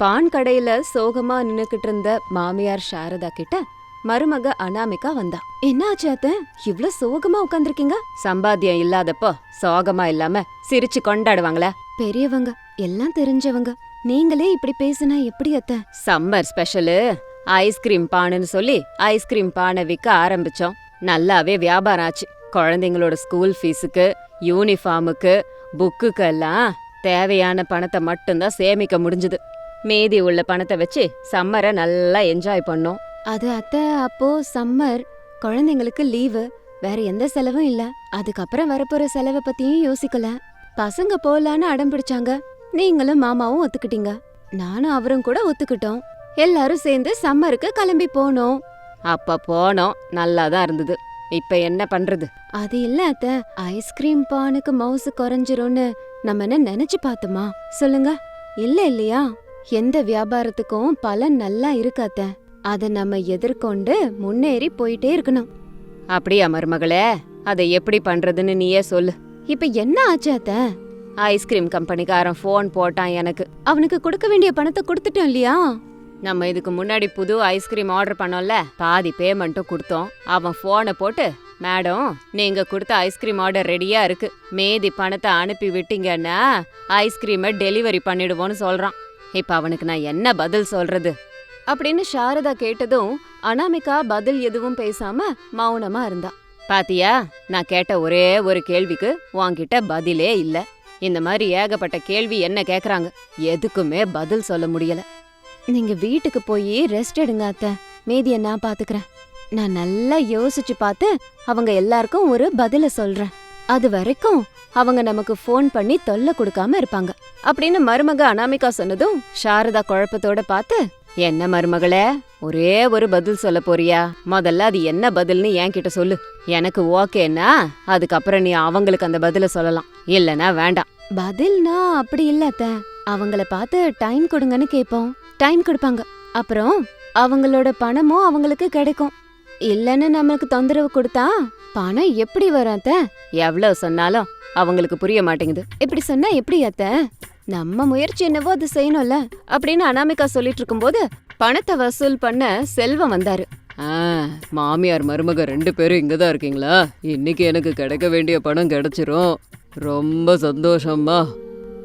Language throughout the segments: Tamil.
பான் கடையில சோகமா நின்னுக்கிட்டு இருந்த மாமியார் சாரதா கிட்ட மருமக அனாமிகா வந்தா. என்ன ஆச்சு அத்த? இவ்ளோ சோகமா உட்கார்ந்திருக்கீங்க சம்பாத்தியம் இல்லாதப்போ சோகமா இல்லாம சிரிச்சு கொண்டாடுவாங்களா. பெரியவங்க எல்லாம் தெரிஞ்சவங்க. நீங்களே இப்படி பேசினா எப்படி அத்த? Summer special. ஐஸ்கிரீம் பானுன்னு சொல்லி ஐஸ்கிரீம் பானை விற்க ஆரம்பிச்சோம். நல்லாவே வியாபாரம் ஆச்சு. குழந்தைங்களோட ஸ்கூல் ஃபீஸுக்கு யூனிஃபார்முக்கு புக்குக்கு எல்லாம் தேவையான பணத்தை மட்டும்தான் சேமிக்க முடிஞ்சது. மீதி உள்ள பணத்தை வச்சு சம்மரை நல்லா என்ஜாய் பண்ணோம். அது அத்தை அப்போ சம்மர் குழந்தைங்களுக்கு லீவு வேற எந்த செலவும் இல்ல. அதுக்கப்புறம் வரப்போற செலவை பத்தியும் யோசிக்கல. பசங்க போலான்னு அடம் பிடிச்சாங்க. நீங்களும் மாமாவும் ஒத்துக்கிட்டீங்க. நானும் அவரும் கூட ஒத்துக்கிட்டோம். எல்லாரும் சேர்ந்து சம்மருக்கு கிளம்பி போனோம். அப்ப போனோம். நல்லா தான் இருந்தது. இப்ப என்ன பண்றது? அது இல்ல அத்த. ஐஸ்கிரீம் பானுக்கு மவுசு குறைஞ்சிரும்னு நம்ம என்ன நினைச்சு பார்த்தோமா? சொல்லுங்க. இல்ல இல்லையா? எந்த வியாபாரத்துக்கும் பலன் நல்லா இருக்கு அத்த. அத நம்ம எதிர்கொண்டு முன்னேறி போயிட்டே இருக்கணும். அப்படியா மருமகளே? அதை எப்படி பண்றதுன்னு நீயே சொல்லு. இப்ப என்ன ஆச்சு அத்த? ஐஸ்கிரீம் கம்பெனிக்காரன் ஃபோன் போட்டான் எனக்கு. அவனுக்கு கொடுக்க வேண்டிய பணத்தை கொடுத்துட்டோம் இல்லையா? நம்ம இதுக்கு முன்னாடி புது ஐஸ்கிரீம் ஆர்டர் பண்ணோம்ல பாதி பேமெண்ட்டும் கொடுத்தோம். அவன் ஃபோனை போட்டு மேடம் நீங்க கொடுத்த ஐஸ்கிரீம் ஆர்டர் ரெடியா இருக்கு. மீதி பணத்தை அனுப்பி விட்டீங்கன்னா ஐஸ்கிரீமை டெலிவரி பண்ணிடுவோன்னு சொல்றான். இப்ப அவனுக்கு நான் என்ன பதில் சொல்றது? அப்படின்னு சாரதா கேட்டதும் அனாமிகா பதில் எதுவும் பேசாம மௌனமா இருந்தா. பாத்தியா நான் கேட்ட ஒரே ஒரு கேள்விக்கு உன்கிட்ட பதிலே இல்ல. இந்த மாதிரி ஏகப்பட்ட கேள்வி என்ன கேக்குறாங்க? எதுக்குமே பதில் சொல்ல முடியல. நீங்க வீட்டுக்கு போய் ரெஸ்ட் எடுங்க அத்த. மீதிய நான் பாத்துக்கிறேன். நான் நல்லா யோசிச்சு பார்த்து அவங்க எல்லாருக்கும் ஒரு பதில சொல்றேன். அது வரைக்கும் அவங்க நமக்கு ஃபோன் பண்ணி தொல்லை கொடுக்காம இருப்பாங்க. அப்படின்னு மருமக அனாமிகா சொன்னதும் சாரதா குழப்பத்தோட பார்த்து என்ன மருமகளே ஒரே ஒரு பதில் சொல்ல போறியா? முதல்ல அது என்ன பதில்னு என்கிட்ட சொல்லு. எனக்கு ஓகேன்னா அதுக்கப்புறம் நீ அவங்களுக்கு அந்த பதில சொல்லலாம். இல்லனா வேண்டாம். பதில்னா அப்படி இல்லத்த அவங்கள பார்த்து டைம் கொடுங்கன்னு கேப்போம் டைம் கொடுப்பாங்க. அப்புறம் அவங்களோட பணமும் அவங்களுக்கு கிடைக்கும். இல்லன்னு நமக்கு தொந்தரவு கொடுத்தா பணம் எப்படி வரும் அத்த? எவ்வளவு சொன்னாலும் அவங்களுக்கு புரிய மாட்டேங்குது. இப்படி சொன்னா எப்படி அத்த? நம்ம முயற்சி என்னவோ அது செய்யணும்ல. அப்படின்னு அனாமிகா சொல்லிட்டு இருக்கும்போது பணத்தை வசூல் பண்ண செல்வம் வந்தாரு. ஆ மாமியார் மருமக ரெண்டு பேரும் இங்க தான் இருக்கீங்களா? இன்னைக்கு எனக்கு கிடைக்க வேண்டிய பணம் கிடைச்சிரும். ரொம்ப சந்தோஷம்மா.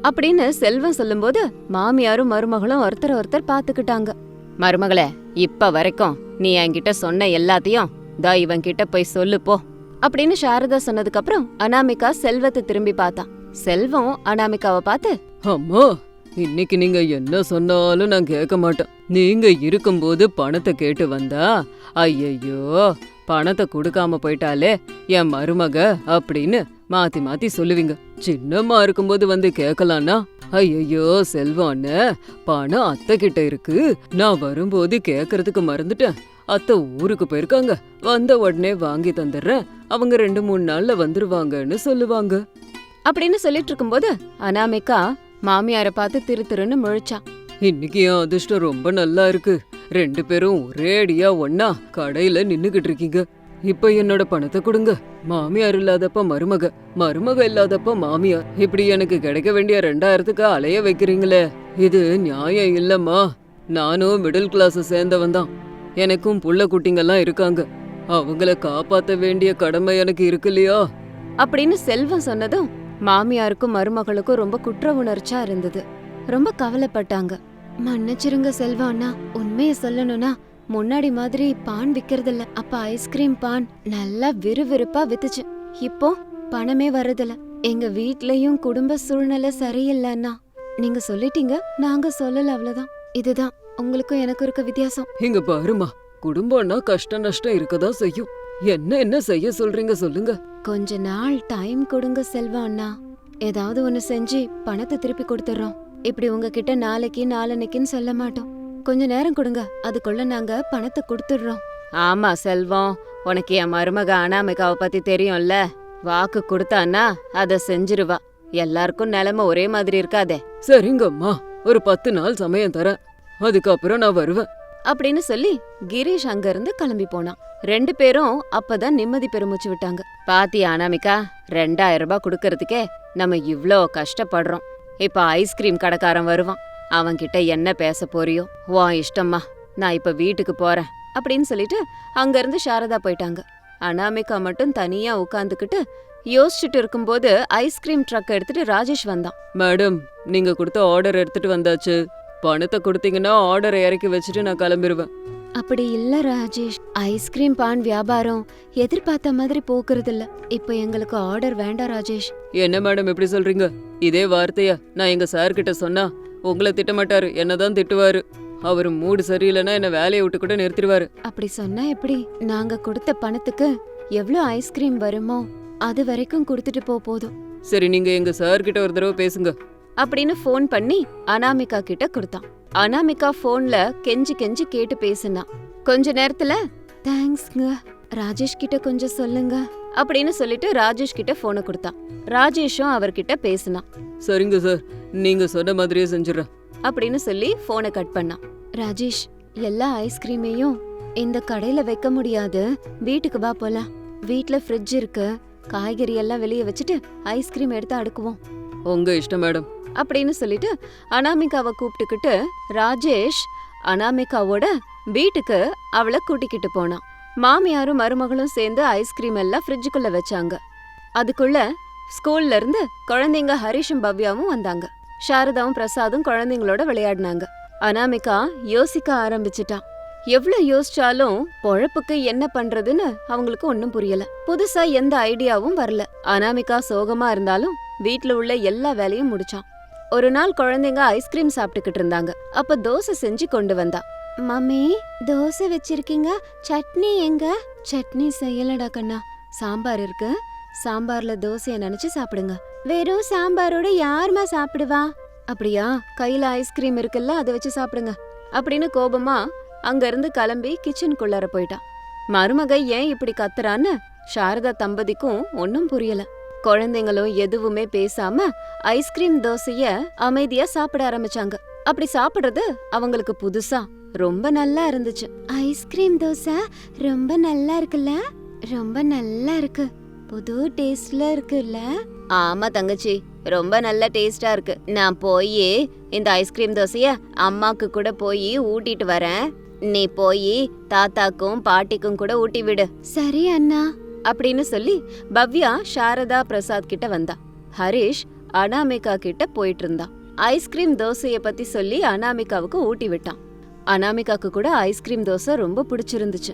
அப்படின்னு செல்வம் சொல்லும்போது மாமியாரும் மருமகளும் ஒருத்தர் ஒருத்தர் பாத்துக்கிட்டாங்க மருமகளே இப்ப வரைக்கும் நீ என்கிட்ட சொன்ன எல்லாத்தையும் தா இவன் கிட்ட போய் சொல்லு போ. அப்படின்னு சாரதா சொன்னதுக்கு அப்புறம் அனாமிகா செல்வத்தை திரும்பி பார்த்தான் செல்வம் அனாமிகாவை பார்த்து அம்மா இன்னைக்கு நீங்க என்ன சொன்னாலும் நான் கேட்க மாட்டேன். நீங்க இருக்கும்போது பணத்தை கேட்டு வந்தா ஐயையோ பணத்தை கொடுக்காம போயிட்டாலே என் மருமக அப்படின்னு மாத்தி மாத்தி சொல்லுவீங்க. சின்னம்மா இருக்கும்போது வந்து கேட்கலான்னா ஐயையோ செல்வான்னு பணம் அத்தை கிட்ட இருக்கு. நான் வரும்போது கேக்குறதுக்கு மறந்துட்டேன். அத்தை ஊருக்கு போயிருக்காங்க. வந்த உடனே வாங்கி தந்துடுறேன். அவங்க ரெண்டு மூணு நாள்ல வந்துருவாங்கன்னு சொல்லுவாங்க. அப்படின்னு சொல்லிட்டு இருக்கும்போது அனாமிகா மாமியார பார்த்து திரு திருன்னு முழிச்சா. இன்னைக்கு என் அதிர்ஷ்டம் ரொம்ப நல்லா இருக்கு. ரெண்டு பேரும் ஒரே அடியா ஒன்னா கடையில நின்னுகிட்டு இருக்கீங்க. இப்ப என்னோட பணத்தை கொடுங்க. மாமியார் இல்லாதப்ப மருமக மருமக இல்லாதப்ப மாமியார். இப்படி எனக்கு கிடைக்க வேண்டிய ரெண்டாயிரத்துக்கு அலைய வைக்கிறீங்களே. இது நியாயம் இல்லம்மா. நானும் மிடில் கிளாஸ் சேர்ந்தவன் தான். எனக்கும் புள்ள குட்டிங்கெல்லாம் இருக்காங்க. அவங்கள காப்பாத்த வேண்டிய கடமை எனக்கு இருக்கு இல்லையா? அப்படின்னு செல்வம் சொன்னதும் மாமியாருக்கும் மருமகளுக்கும் ரொம்ப குற்ற உணர்ச்சியா இருந்தது. ரொம்ப கவலைப்பட்டாங்க. மன்னிச்சிருங்க செல்வான்னா உண்மைய சொல்லணும்னா முன்னாடி மாதிரி பான் விக்கிறதில்ல. அப்ப ஐஸ்கிரீம் பான் நல்லா விறுவிறுப்பா வித்துச்சு. இப்போ பணமே வரதில்ல எங்க வீட்லயும் குடும்ப சூழ்நிலை சரியில்லைன்னா நீங்க சொல்லிட்டீங்க நாங்க சொல்லல அவ்வளவுதான். இதுதான். உங்களுக்கும் எனக்கும் இருக்க வித்தியாசம். இங்க பாருமா குடும்பம்னா கஷ்ட நஷ்டம் இருக்கதான் செய்யும். என்ன என்ன செய்ய சொல்றீங்க? சொல்லுங்க. கொஞ்ச நாள் டைம் கொடுங்க செல்வம் அண்ணா. ஏதாவது ஒண்ணு செஞ்சு பணத்தை திருப்பி கொடுத்துறோம். இப்படி உங்ககிட்ட நாளைக்கு நாளன்னைக்குன்னு சொல்ல மாட்டோம். கொஞ்ச நேரம் கொடுங்க. அதுக்குள்ள நாங்க பணத்தை கொடுத்துடுறோம் ஆமா செல்வம் உனக்கு என் மருமக அனாமிகாவை பத்தி தெரியும்ல? வாக்கு கொடுத்தான்னா அத செஞ்சிருவா. எல்லாருக்கும் நிலைமை ஒரே மாதிரி இருக்காதே. சரிங்கம்மா. ஒரு பத்து நாள் சமயம் தரேன். அதுக்கப்புறம் நான் வருவேன். அப்படின்னு சொல்லி கிரீஷ் அங்க இருந்து கிளம்பி போனான். ரெண்டு பேரும் அப்பதான் நிம்மதி பெருமிச்சு விட்டாங்க. பாத்தியா அனாமிகா ரெண்டாயிரம் ரூபாய் கொடுக்கறதுக்கே நம்ம இவ்ளோ கஷ்டப்படுறோம். இப்ப ஐஸ்கிரீம் கடைக்காரன் வருவான். அவன்கிட்ட என்ன பேச போறியோ? வா இஷ்டம்மா நான் இப்ப வீட்டுக்கு போறேன் அப்படின்னு சொல்லிட்டு அங்கிருந்து சாரதா போயிட்டாங்க. அனாமிகா மட்டும் தனியா உட்காந்துக்கிட்டு யோசிச்சுட்டு இருக்கும்போது ஐஸ்கிரீம் ட்ரக் எடுத்துட்டு ராஜேஷ் வந்தான். மேடம் நீங்க கொடுத்த ஆர்டர் எடுத்துட்டு வந்தாச்சு. பணத்தை கொடுத்தீங்கன்னா ஆர்டரை இறக்கி வச்சுட்டு நான் கிளம்பிடுவேன் அப்படி இல்ல ராஜேஷ். ஐஸ்கிரீம் பான் வியாபாரம் எதிர்பார்த்த மாதிரி போக்குறது இல்ல இப்போ எங்களுக்கு ஆர்டர் வேண்டாம் ராஜேஷ். என்ன மேடம் எப்படி சொல்றீங்க? இதே வார்த்தையா நான் எங்க சார் கிட்ட சொன்னா உங்களை திட்டமாட்டாரு என்னதான் திட்டுவாரு. அவர் மூடு சரியில்லைன்னா என்ன வேலையை விட்டு கூட நிறுத்திடுவாரு. அப்படி சொன்னா எப்படி? நாங்க கொடுத்த பணத்துக்கு எவ்வளவு ஐஸ்கிரீம் வருமோ அது வரைக்கும் கொடுத்துட்டு போ போதும். சரி நீங்க எங்க சார் கிட்ட ஒரு தடவை பேசுங்க. அப்படின்னு ஃபோன் பண்ணி அனாமிகா கிட்ட கொடுத்தான். அனாமிகா ஃபோன்ல கெஞ்சி கெஞ்சி கேட்டு பேசினா கொஞ்ச நேரத்துல தேங்க்ஸ்ங்க ராஜேஷ் கிட்ட கொஞ்சம் சொல்லுங்க அப்படின்னு சொல்லிட்டு ராஜேஷ் கிட்ட போனை கொடுத்தான். ராஜேஷும் அவர்கிட்ட பேசினான் சரிங்க சார் நீங்க சொன்ன மாதிரியே செஞ்சிடறேன். அப்படின்னு சொல்லி போனை கட் பண்ணான் ராஜேஷ் எல்லா ஐஸ்கிரீமையும் இந்த கடையில வைக்க முடியாது. வீட்டுக்கு வா போலாம். வீட்ல ஃப்ரிட்ஜ் இருக்கு. காய்கறி எல்லாம் வெளியே வச்சுட்டு ஐஸ்கிரீம் எடுத்து அடுக்குவோம். உங்க இஷ்டம் மேடம் அப்படின்னு சொல்லிட்டு அனாமிகாவை கூப்பிட்டுக்கிட்டு ராஜேஷ் அனாமிகாவோட வீட்டுக்கு அவளை கூட்டிக்கிட்டு போனான். மாமியாரும் மருமகளும் சேர்ந்து ஐஸ்கிரீம் எல்லாம் ஃப்ரிட்ஜுக்குள்ள வச்சாங்க. அதுக்குள்ள ஸ்கூல்ல இருந்து குழந்தைங்க ஹரிஷும் பவ்யாவும் வந்தாங்க. சாரதாவும் பிரசாதும் குழந்தைங்களோட விளையாடினாங்க. அனாமிகா யோசிக்க ஆரம்பிச்சிட்டான். எவ்ளோ யோசிச்சாலும் பொழப்புக்கு என்ன பண்றதுன்னு அவங்களுக்கு ஒன்னும் புரியல. புதுசா எந்த ஐடியாவும் வரல. அனாமிகா சோகமா இருந்தாலும் வீட்ல உள்ள எல்லா வேலையும் முடிச்சான். ஒரு நாள் குழந்தைங்க ஐஸ்கிரீம் சாப்பிட்டுக்கிட்டு இருந்தாங்க. அப்ப தோசை செஞ்சு கொண்டு வந்தா. மம்மி தோசை வச்சிருக்கீங்க? சட்னி எங்க? சட்னி செய்யலடா கண்ணா. சாம்பார் இருக்கு. சாம்பார்ல தோசைய நினைச்சு சாப்பிடுங்க. வெறும் சாம்பாரோட யாருமா சாப்பிடுவா? அப்படியா? கையில ஐஸ்கிரீம் இருக்குல்ல அதை வச்சு சாப்பிடுங்க. அப்படின்னு கோபமா அங்க இருந்து கிளம்பி கிச்சனுக்குள்ளார போயிட்டான் மருமக ஏன் இப்படி கத்துறான்னு சாரதா தம்பதிக்கும் ஒன்னும் புரியல. குழந்தைங்களும் எதுவுமே பேசாம ஐஸ்கிரீம் தோசைய அமைதியா சாப்பிட ஆரம்பிச்சாங்க. அப்படி சாப்பிடுறது அவங்களுக்கு புதுசா ரொம்ப நல்லா இருந்துச்சு. ஐஸ்கிரீம் தோசை ரொம்ப நல்லா இருக்குல்ல? ரொம்ப நல்லா இருக்கு. புது டேஸ்ட்ல இருக்குல்ல? ஆமா தங்கச்சி ரொம்ப நல்ல டேஸ்டா இருக்கு. நான் போய் இந்த ஐஸ்கிரீம் தோசைய அம்மாக்கு கூட போய் ஊட்டிட்டு வரேன். நீ போய் தாத்தாக்கும் பாட்டிக்கும் கூட ஊட்டி விடு. சரி அண்ணா. அப்படின்னு சொல்லி பவ்யா சாரதா பிரசாத் கிட்ட வந்தா. ஹரிஷ் அனாமிகா கிட்ட போயிட்டு இருந்தான் ஐஸ்கிரீம் தோசைய பத்தி சொல்லி அனாமிகாவுக்கு ஊட்டி விட்டான். அனாமிகாக்கு கூட ஐஸ்கிரீம் தோசை ரொம்ப பிடிச்சிருந்துச்சு.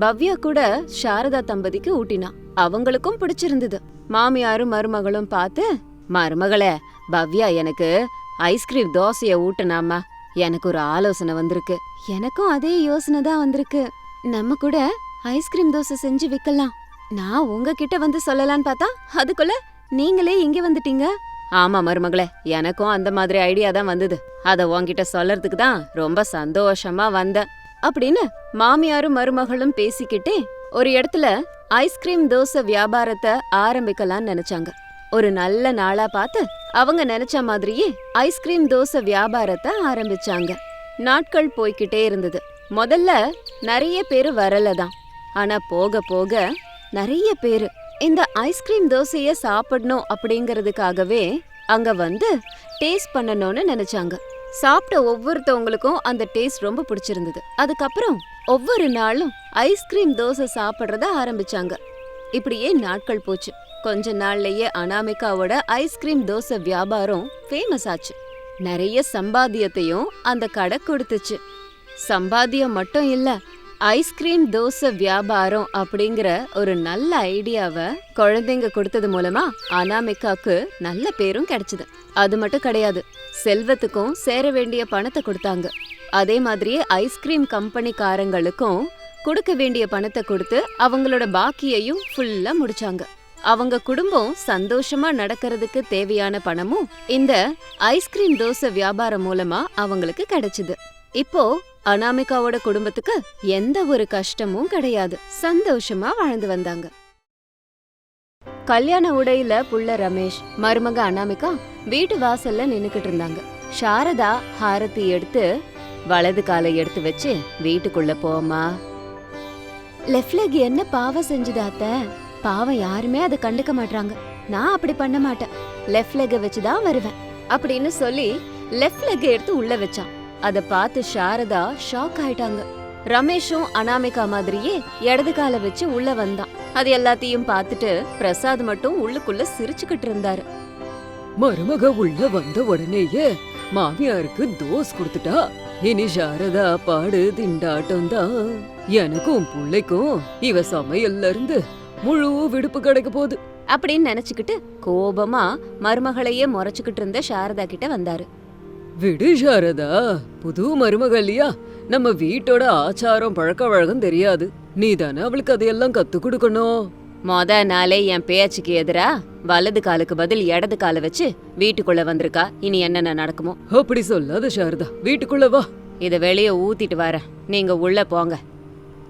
பவ்யா கூட சாரதா தம்பதிக்கு ஊட்டினா. அவங்களுக்கும் பிடிச்சிருந்தது. மாமியாரும் மருமகளும் பார்த்து மருமகளே பவ்யா எனக்கு ஐஸ்கிரீம் தோசைய ஊட்டினாமா எனக்கு ஒரு ஆலோசனை வந்திருக்கு. எனக்கும் அதே யோசனை தான் வந்திருக்கு. நம்ம கூட ஐஸ்கிரீம் தோசை செஞ்சு விக்கலாம். நான் உங்ககிட்ட வந்து சொல்லலான்னு பார்த்தா அதுக்குள்ள நீங்களே இங்க வந்துட்டீங்க. ஆமா மருமகளே எனக்கும் அந்த மாதிரி ஐடியா தான் வந்தது. அத உன்கிட்ட சொல்லறதுக்கு தான் ரொம்ப சந்தோஷமா வந்தேன். அப்படின்னு மாமியாரும் மருமகளும் பேசிக்கிட்டே ஒரு இடத்துல ஐஸ்கிரீம் தோசை வியாபாரத்தை ஆரம்பிக்கலாம்னு நினைச்சாங்க. ஒரு நல்ல நாளா பார்த்து அவங்க நினைச்ச மாதிரியே ஐஸ்கிரீம் தோசை வியாபாரத்தை ஆரம்பிச்சாங்க. நாட்கள் போய்கிட்டே இருந்தது. முதல்ல நிறைய பேர் வரல தான். ஆனா போக போக நிறைய பேர் இந்த ஐஸ்கிரீம் தோசையை சாப்பிடணும் அப்படிங்கிறதுக்காகவே அங்க வந்து டேஸ்ட் பண்ணணும்னு நினைச்சாங்க. சாப்பிட்ட ஒவ்வொருத்தவங்களுக்கும் அந்த டேஸ்ட் ரொம்ப பிடிச்சிருந்தது. அதுக்கப்புறம் ஒவ்வொரு நாளும் ஐஸ்கிரீம் தோசை சாப்பிட்றத ஆரம்பிச்சாங்க. இப்படியே நாட்கள் போச்சு. கொஞ்ச நாள்லயே அனாமிகாவோட ஐஸ்கிரீம் தோசை வியாபாரம் ஃபேமஸ் ஆச்சு. நிறைய சம்பாத்தியத்தையும் அந்த கடை கொடுத்துச்சு. சம்பாத்தியம் மட்டும் இல்லை ஐஸ்கிரீம் தோசை வியாபாரம் அப்படிங்கிற ஒரு நல்ல ஐடியாவை குழந்தைங்க கொடுத்தது மூலமா அனாமிகாவுக்கு நல்ல பேரும் கிடைச்சது. அது மட்டும் கிடையாது செல்வத்துக்கும் சேர வேண்டிய பணத்தை கொடுத்தாங்க. அதே மாதிரியே ஐஸ்கிரீம் கம்பெனிக்காரங்களுக்கும் கொடுக்க வேண்டிய பணத்தை கொடுத்து அவங்களோட பாக்கியையும் ஃபுல்லா முடிச்சாங்க. அவங்க குடும்பம் சந்தோஷமா நடக்கிறதுக்கு தேவையான பணமும் இந்த ஐஸ்கிரீம் தோசை வியாபாரம் மூலமா அவங்களுக்கு கிடைச்சது. இப்போ அனாமிகாவோட குடும்பத்துக்கு எந்த ஒரு கஷ்டமும் கிடையாது. சந்தோஷமா வாழ்ந்து வந்தாங்க. கல்யாண உடையில புள்ள ரமேஷ் மருமக அனாமிகா வீட்டு வாசல்ல நின்னுக்கிட்டு இருந்தாங்க. சாரதா ஹாரத்தி எடுத்து வலது காலை எடுத்து வச்சு வீட்டுக்குள்ள போமா லெஃப்ட் லெக் என்ன பாவம் செஞ்சுது அத்த? பாவம் யாருமே அதை கண்டுக்க மாட்டாங்க நான் அப்படி பண்ண மாட்டேன். லெஃப்ட் லெக்கை வச்சு தான் வருவேன். அப்படின்னு சொல்லி லெஃப்ட் லெக்கை எடுத்து உள்ள வச்சான். அத பார்த்து சாரதா ஷாக் ஆயிட்டாங்க. ரமேஷும் அனாமிகா மாதிரியே இடது கால வச்சு உள்ள வந்தான். அது எல்லாத்தையும் பார்த்துட்டு பிரசாத் மட்டும் உள்ளுக்குள்ள சிரிச்சுக்கிட்டு இருந்தாரு. மருமக உள்ள வந்த உடனேயே மாமியாருக்கு தோஸ் கொடுத்துட்டா. இனி சாரதா பாடு திண்டாட்டம் தான். எனக்கும் பிள்ளைக்கும் இவ சமையல்ல இருந்து முழு விடுப்பு கிடைக்க போகுது. அப்படின்னு நினைச்சுக்கிட்டு கோபமா மருமகளையே முறைச்சுக்கிட்டு இருந்த சாரதா கிட்ட வந்தாரு. விடு சாரதா. புது மருமக இல்லையா? நம்ம வீட்டோட ஆச்சாரம் பழக்க வழக்கம் தெரியாது. நீ தானே அவளுக்கு அதையெல்லாம் கத்து கொடுக்கணும்? மொத நாளே என் பேச்சுக்கு எதிரா? வலது காலுக்கு பதில் இடது காலை வச்சு வீட்டுக்குள்ள வந்திருக்கா? இனி என்னென்ன நடக்குமோ? அப்படி சொல்லாத சாரதா. வீட்டுக்குள்ள வா. இத வெளிய ஊத்திட்டு வரேன். நீங்க உள்ள போங்க.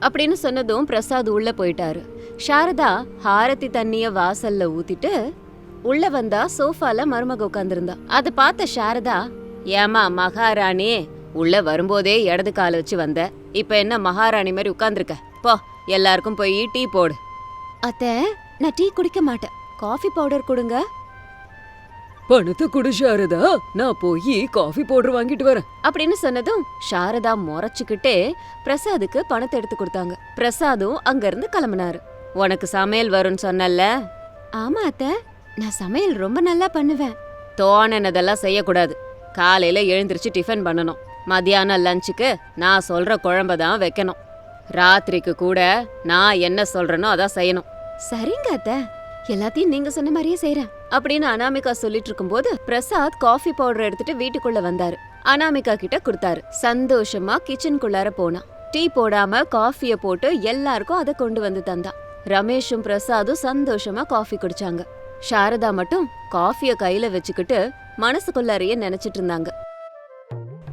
அப்படின்னு சொன்னதும் பிரசாத் உள்ள போயிட்டாரு. சாரதா ஹாரதி தண்ணிய வாசல்ல ஊத்திட்டு உள்ள வந்தா சோஃபால மருமக உட்கார்ந்திருந்தா. அத பார்த்த சாரதா ஏமா மகாராணி? உள்ள வரும்போதே இடது கால வச்சு வந்த. இப்ப என்ன மகாராணி மாதிரி உட்கார்ந்திருக்க? போ எல்லாருக்கும் போய் டீ போடு. அத்த நான் டீ குடிக்க மாட்டேன். காஃபி பவுடர் கொடுங்க. பணத்தை கொடு சாரதா. நான் போய் காஃபி பவுடர் வாங்கிட்டு வரேன். அப்படின்னு சொன்னதும் சாரதா முறைச்சுக்கிட்டே பிரசாதுக்கு பணத்தை எடுத்து கொடுத்தாங்க. பிரசாதும் அங்க இருந்து கிளம்புனாரு. உனக்கு சமையல் வரும்னு சொன்னல்ல? ஆமா அத்த. நான் சமையல் ரொம்ப நல்லா பண்ணுவேன். தோணுனதெல்லாம் செய்யக்கூடாது. காலையில எழுந்திருச்சு டிஃபன் பண்ணணும். மத்தியானம் லஞ்சுக்கு நான் சொல்ற குழம்ப தான் வைக்கணும். ராத்திரிக்கு கூட நான் என்ன சொல்றேனோ அதான் செய்யணும். சரிங்க அத்த. எல்லாத்தையும் நீங்க சொன்ன மாதிரியே செய்றேன். அப்படின்னு அனாமிகா சொல்லிட்டு இருக்கும்போது பிரசாத் காஃபி பவுடர் எடுத்துட்டு வீட்டுக்குள்ள வந்தாரு. அனாமிகா கிட்ட கொடுத்தாரு. சந்தோஷமா கிச்சனுக்குள்ளார போனான் டீ போடாம காஃபிய போட்டு எல்லாருக்கும் அதை கொண்டு வந்து தந்தான் ரமேஷும் பிரசாதும் சந்தோஷமா காஃபி குடிச்சாங்க. சாரதா மட்டும் காஃபிய கையில வச்சுக்கிட்டு மனசுக்குள்ளாரையே நினைச்சிட்டு இருந்தாங்க.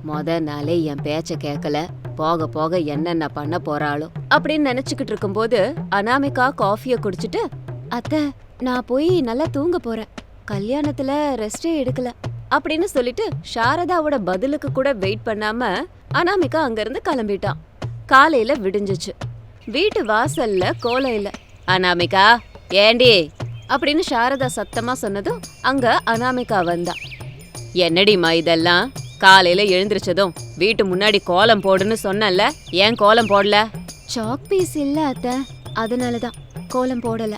மொத நாளே என் பேச்ச கேட்கல போக போக என்னென்ன பண்ண போறாளோ அப்படின்னு நினைச்சுக்கிட்டு இருக்கும்போது அனாமிகா காஃபிய குடிச்சிட்டு அத்தை நான் போய் நல்லா தூங்க போறேன். கல்யாணத்துல ரெஸ்டே எடுக்கல. அப்படின்னு சொல்லிட்டு சாரதாவோட பதிலுக்கு கூட வெயிட் பண்ணாம அனாமிகா அங்கிருந்து கிளம்பிட்டான். காலையில விடிஞ்சுச்சு. வீட்டு வாசல்ல கோலம் இல்ல. அனாமிகா ஏண்டி அப்படின்னு சாரதா சத்தமா சொன்னதும் அங்க அனாமிகா வந்தா. என்னடிம்மா இதெல்லாம்? காலையில எழுந்திருச்சதும் வீட்டு முன்னாடி கோலம் போடுன்னு சொன்னல ஏன் கோலம் போடல? சாக் பீஸ் இல்ல அத்த. அதனாலதான் கோலம் போடல.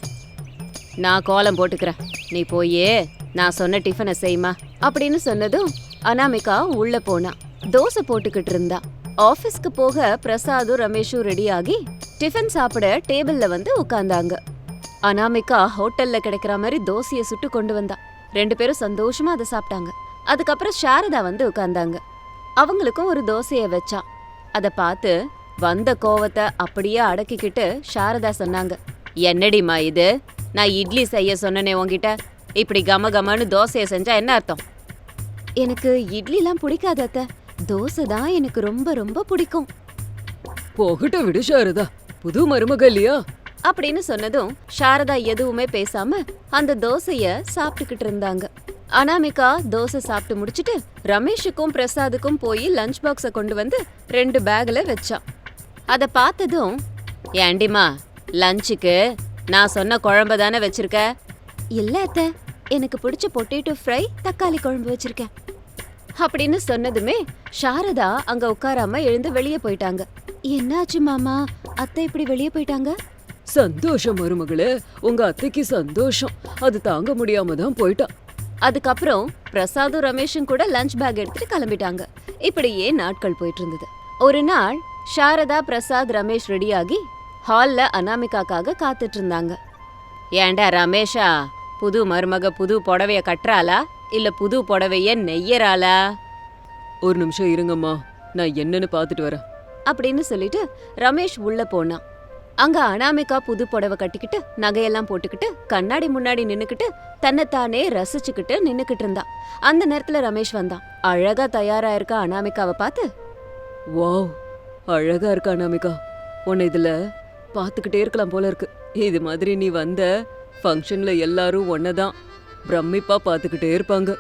நான் கோலம் போட்டுக்கிறேன். நீ போயே நான் சொன்ன டிஃபனை செய்மா. அப்படின்னு சொன்னதும் அனாமிகா உள்ள போனா. தோசை போட்டுக்கிட்டு இருந்தா. ஆபீஸ்க்கு போக பிரசாதும் ரமேஷும் ரெடி ஆகி டிஃபன் சாப்பிட டேபிள்ல வந்து உட்கார்ந்தாங்க. அனாமிகா ஹோட்டல்ல கிடைக்கிற மாதிரி தோசையை சுட்டு கொண்டு வந்தா. ரெண்டு பேரும் சந்தோஷமா அதை சாப்பிட்டாங்க. அதுக்கப்புறம் சாரதா வந்து உட்கார்ந்தாங்க. அவங்களுக்கும் ஒரு தோசையை வச்சா. அதை பார்த்து வந்த கோவத்தை அப்படியே அடக்கிக்கிட்டு சாரதா சொன்னாங்க என்னடிமா இது? நான் இட்லி செய்ய சொன்னனே உன்கிட்ட. இப்படி கம கமன்னு தோசையை செஞ்சா என்ன அர்த்தம்? எனக்கு இட்லிலாம் பிடிக்காத அத்தை. தோசை தான் எனக்கு ரொம்ப ரொம்ப பிடிக்கும். போகட்டும் விடு சாரதா. புது மருமக இல்லையா? அப்படின்னு சொன்னதும் சாரதா எதுவுமே பேசாம அந்த தோசைய சாப்பிட்டுக்கிட்டு இருந்தாங்க. அனாமிகா தோசை சாப்பிட்டு முடிச்சிட்டு ரமேஷுக்கும் பிரசாதுக்கும் போய் லஞ்ச் பாக்ஸ கொண்டு வந்து ரெண்டு பேக்ல வச்சான் அத பார்த்ததும் ஏண்டிமா லஞ்சுக்கு நான் சொன்ன குழம்ப தானே வச்சிருக்க? இல்ல அத்த எனக்கு பிடிச்ச பொட்டேட்டோ ஃப்ரை தக்காளி குழம்பு வச்சிருக்கேன் அப்படின்னு சொன்னதுமே சாரதா அங்க உட்காராம எழுந்து வெளியே போயிட்டாங்க. என்னாச்சு மாமா? அத்தை இப்படி வெளியே போயிட்டாங்க? சந்தோஷம் மருமகளே. உங்க அத்தைக்கு சந்தோஷம். அது தாங்க முடியாம தான் போயிட்டா. அதுக்கப்புறம் பிரசாதும் ரமேஷும் கூட லஞ்ச் பேக் எடுத்துட்டு கிளம்பிட்டாங்க. இப்படியே நாட்கள் போயிட்டு இருந்தது ஒரு நாள் சாரதா பிரசாத் ரமேஷ் ரெடியாகி ஹால்ல அனாமிகாக்காக காத்துட்டு இருந்தாங்க ஏண்டா ரமேஷா புது மருமக புது புடவைய கட்டுறாளா? இல்ல புது புடவைய நெய்யறாளா? ஒரு நிமிஷம் இருங்கம்மா. நான் என்னன்னு பார்த்துட்டு வரேன். அப்படின்னு சொல்லிட்டு ரமேஷ் உள்ள போனான். அங்க அனாமிகா புது புடவை கட்டிக்கிட்டு நகையெல்லாம் போட்டுக்கிட்டு கண்ணாடி முன்னாடி நின்னுக்கிட்டு தன்னைத்தானே ரசிச்சுக்கிட்டு நின்னுக்கிட்டு இருந்தா. அந்த நேரத்துல ரமேஷ் வந்தான். அழகா தயாரா இருக்க அனாமிகாவை பார்த்து வாவ் அழகா இருக்கா அனாமிகா. உன்னை இதுல பார்த்துக்கிட்டே இருக்கலாம் போல இருக்கு. இது மாதிரி நீ வந்த ஃபங்க்ஷன்ல எல்லாரும் ஒன்னதான் பிரமிப்பா பார்த்துக்கிட்டே இருப்பாங்க.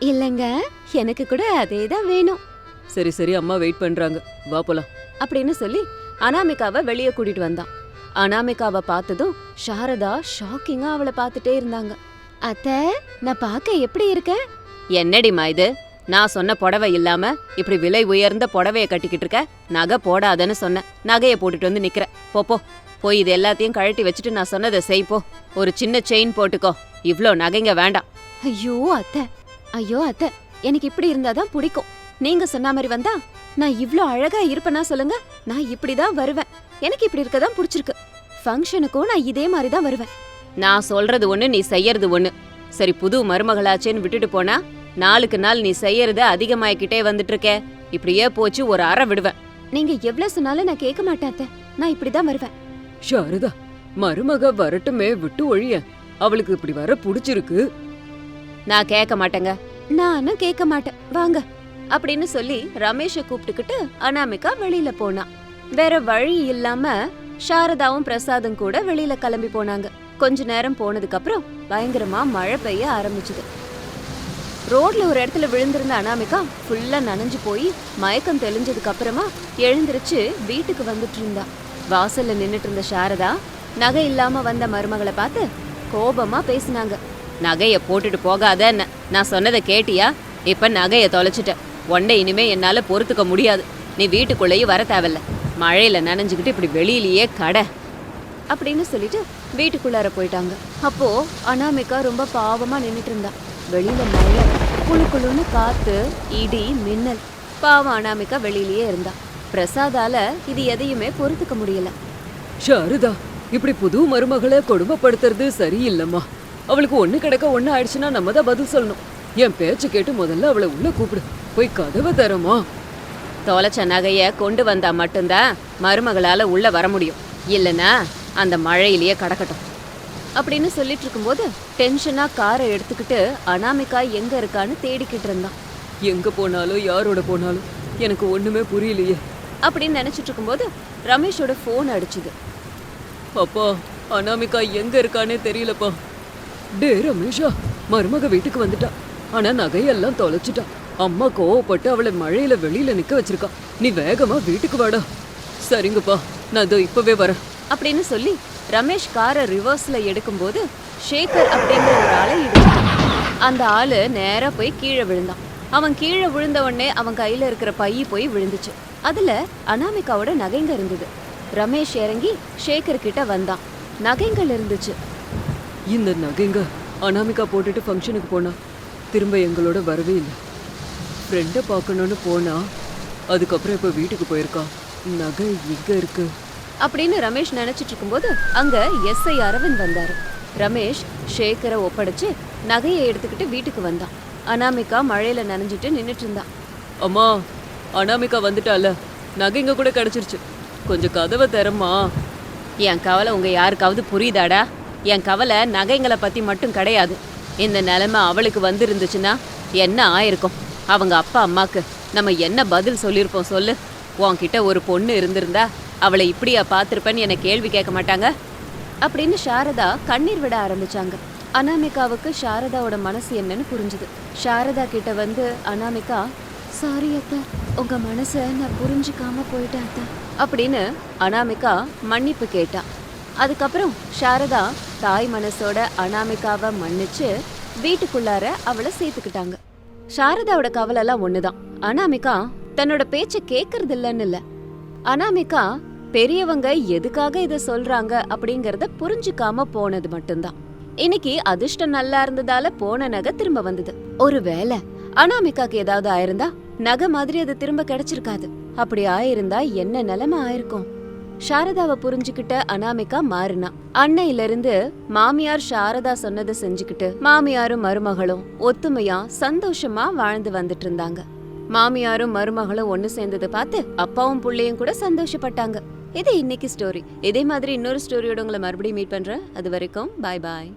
இல்லங்க எனக்கு கூட அதே தான் வேணும். சரி சரி அம்மா வெயிட் பண்றாங்க. வா போலாம். அப்படின்னு சொல்லி அனாமிகாவை வெளியே கூட்டிட்டு வந்தான். அனாமிகாவை பார்த்ததும் சாரதா ஷாக்கிங்கா அவளை பார்த்துட்டே இருந்தாங்க. அத்த நான் பார்க்க எப்படி இருக்கேன் என்னடிமா இது? நான் சொன்ன புடவை இல்லாம இப்படி விலை உயர்ந்த புடவைய கட்டிக்கிட்டு இருக்க? நகை போடாதன்னு சொன்னேன். நகைய போட்டுட்டு வந்து நிக்கிற. போ போ. போய் இது எல்லாத்தையும் கழட்டி வச்சுட்டு நான் சொன்னதை செய் போ. ஒரு சின்ன செயின் போட்டுக்கோ. இவ்ளோ நகைங்க வேண்டாம். ஐயோ அத்தை. ஐயோ அத்தை. எனக்கு இப்படி இருந்தாதான் பிடிக்கும். நீங்க சொன்ன மாதிரி வந்தா நான் இவ்ளோ அழகா இருப்பேனா சொல்லுங்க? நான் இப்படிதான் வருவேன். எனக்கு இப்படி இருக்கதான் பிடிச்சிருக்கு. ஃபங்க்ஷனுக்கும் நான் இதே மாதிரி தான் வருவேன். நான் சொல்றது ஒண்ணு நீ செய்யறது ஒண்ணு. சரி புது மருமகளாச்சேன்னு விட்டுட்டு போனா நாளுக்கு நாள் நீ செய்யறது அதிகமாயிக்கிட்டே வந்துட்டு இருக்க இப்படியே போச்சு ஒரு அறை விடுவேன். நீங்க எவ்வளவு சொன்னாலும் நான் கேட்க மாட்டேன் அத்தை. நான் இப்படிதான் வருவேன். சாரதா மருமக வரட்டுமே விட்டு ஒழிய. அவளுக்கு இப்படி வர புடிச்சிருக்கு. நான் கேட்க மாட்டேங்க. நானும் கேட்க மாட்டேன். வாங்க. அப்படின்னு சொல்லி ரமேஷை கூப்பிட்டுக்கிட்டு அனாமிகா வெளியில போனா. வேற வழி இல்லாம சாரதாவும் பிரசாதும் கூட வெளியில கிளம்பி போனாங்க. கொஞ்ச நேரம் போனதுக்கு அப்புறம் பயங்கரமா மழை பெய்ய ஆரம்பிச்சது. ரோட்ல ஒரு இடத்துல விழுந்திருந்த அனாமிகா ஃபுல்லா நனைஞ்சு போய் மயக்கம் தெளிஞ்சதுக்கு அப்புறமா எழுந்திருச்சு வீட்டுக்கு வந்துட்டு இருந்தா. வாசல்ல நின்னுட்டு இருந்த சாரதா நகை இல்லாம வந்த மருமகளை பார்த்து கோபமா பேசினாங்க. நகைய போட்டுட்டு போகாதன்னு நான் சொன்னதை கேட்டியா? இப்ப நகைய தொலைச்சிட்ட உன்னை இனிமே என்னால் பொறுத்துக்க முடியாது. நீ வீட்டுக்குள்ளேயும் வர தேவையில்ல. மழையில நனைஞ்சுக்கிட்டு இப்படி வெளியிலேயே கடை. அப்படின்னு சொல்லிட்டு வீட்டுக்குள்ளார போயிட்டாங்க. அப்போது அனாமிகா ரொம்ப பாவமாக நின்றுட்டு இருந்தா. வெளியில மழை குளு குளுன்னு காற்று இடி மின்னல். பாவம் அனாமிகா வெளியிலேயே இருந்தா. பிரசாதால இது எதையுமே பொறுத்துக்க முடியல. சாரதா இப்படி புது மருமகளை கொடுமைப்படுத்துறது சரியில்லைம்மா. அவளுக்கு ஒன்று கிடக்க ஒன்று ஆயிடுச்சுன்னா நம்ம தான் பதில் சொல்லணும். என் பேச்சு கேட்டு முதல்ல அவளை உள்ளே கூப்பிடு. போய் கதவை தரமா? தொலைச்ச நகைய கொண்டு வந்தா மட்டும்தான் மருமகளால உள்ள வர முடியும். இல்லனா அந்த மழையிலேயே கடக்கட்டும். அப்படின்னு சொல்லிட்டு இருக்கும்போது டென்ஷனா காரை எடுத்துக்கிட்டு அனாமிகா எங்க இருக்கான்னு தேடிக்கிட்டு இருந்தான். எங்க போனாலும் யாரோட போனாலும் எனக்கு ஒண்ணுமே புரியலையே. அப்படின்னு நினைச்சிட்டு இருக்கும்போது ரமேஷோட ஃபோன் அடிச்சுது. அப்பா அனாமிகா எங்க இருக்கானே தெரியலப்பா. டே ரமேஷா மருமக வீட்டுக்கு வந்துட்டா. ஆனா நகையெல்லாம் தொலைச்சிட்டா. அம்மா கோவப்பட்டு அவளை மழையில வெளியில நிக்க வச்சிருக்கா. நீ வேகமா வீட்டுக்கு வாடா. சரிங்கப்பா நான் இதோ இப்பவே வரேன். அப்படின்னு சொல்லி ரமேஷ் காரை ரிவர்ஸ்ல எடுக்கும்போது ஷேகர் அப்படிங்கிற ஒரு ஆளை இடிச்சான் அந்த ஆளு நேரா போய் கீழே விழுந்தான். அவன் கீழே விழுந்த உடனே அவன் கையில இருக்கிற பை போய் விழுந்துச்சு. அதுல அனாமிகாவோட நகைங்க இருந்தது. ரமேஷ் இறங்கி ஷேகர் கிட்ட வந்தான். நகைங்கள் இருந்துச்சு. இந்த நகைங்க அனாமிகா போட்டுட்டு ஃபங்க்ஷனுக்கு போனா திரும்ப எங்களோட வரவே இல்லை. ஃப்ரெண்டை பார்க்கணும்னு போனா அதுக்கப்புறம் இப்போ வீட்டுக்கு போயிருக்கா. நகை எங்க இருக்கு. அப்படின்னு ரமேஷ் நினைச்சிட்டு இருக்கும்போது அங்க எஸ்ஐ அரவிந்த் வந்தாரு. ரமேஷ் ஷேகரை ஒப்படைச்சு நகையை எடுத்துக்கிட்டு வீட்டுக்கு வந்தான். அனாமிகா மழையில நனைஞ்சிட்டு நின்னுட்டு இருந்தான் அம்மா அனாமிகா வந்துட்டால? நகைங்க கூட கிடைச்சிருச்சு. கொஞ்சம் கதவை தரமா என் கவலை உங்க யாருக்காவது புரியுதாடா? என் கவலை நகைங்களை பத்தி மட்டும் கிடையாது. இந்த நிலைமை அவளுக்கு வந்திருந்துச்சுன்னா என்ன ஆயிருக்கும்? அவங்க அப்பா அம்மாக்கு நம்ம என்ன பதில் சொல்லியிருப்போம் சொல்லு. உன்கிட்ட ஒரு பொண்ணு இருந்திருந்தா அவளை இப்படியா பார்த்துருப்பேன்னு என்னை கேள்வி கேட்க மாட்டாங்க. அப்படின்னு சாரதா கண்ணீர் விட ஆரம்பிச்சாங்க. அனாமிகாவுக்கு சாரதாவோட மனசு என்னன்னு புரிஞ்சுது. சாரதா கிட்ட வந்து அனாமிகா சாரி அத்தை உங்க மனசை நான் புரிஞ்சுக்காம போயிட்டேன் அத்தை. அப்படின்னு அனாமிகா மன்னிப்பு கேட்டா. அதுக்கப்புறம் சாரதா தாய் மனசோட அனாமிகாவை மன்னிச்சு வீட்டுக்குள்ளார அவளை சேர்த்துக்கிட்டாங்க. சாரதாவோட கவலைலாம் ஒண்ணுதான். அனாமிகா தன்னோட பேச்ச கேக்குறது இல்லைன்னு இல்ல. அனாமிகா பெரியவங்க எதுக்காக இதை சொல்றாங்க? அப்படிங்கறத புரிஞ்சுக்காம போனது மட்டும்தான். இன்னைக்கு அதிர்ஷ்டம் நல்லா இருந்ததால போன நகை திரும்ப வந்தது. ஒருவேளை அனாமிகாக்கு ஏதாவது ஆயிருந்தா நகை மாதிரி அது திரும்ப கிடைச்சிருக்காது. அப்படி ஆயிருந்தா என்ன நிலைமை ஆயிருக்கும்? சாரதாவை புரிஞ்சுக்கிட்ட அனாமிகா மாறினா. அன்னையில இருந்து மாமியார் சாரதா சொன்னதை செஞ்சுக்கிட்டு மாமியாரும் மருமகளும் ஒத்துமையா சந்தோஷமா வாழ்ந்து வந்துட்டு இருந்தாங்க மாமியாரும் மருமகளும் ஒண்ணு சேர்ந்ததை பார்த்து அப்பாவும் புள்ளையும் கூட சந்தோஷப்பட்டாங்க. இது இன்னைக்கு ஸ்டோரி இதே மாதிரி இன்னொரு ஸ்டோரியோட உங்களை மறுபடியும் மீட் பண்றேன். அது வரைக்கும் பாய் பாய்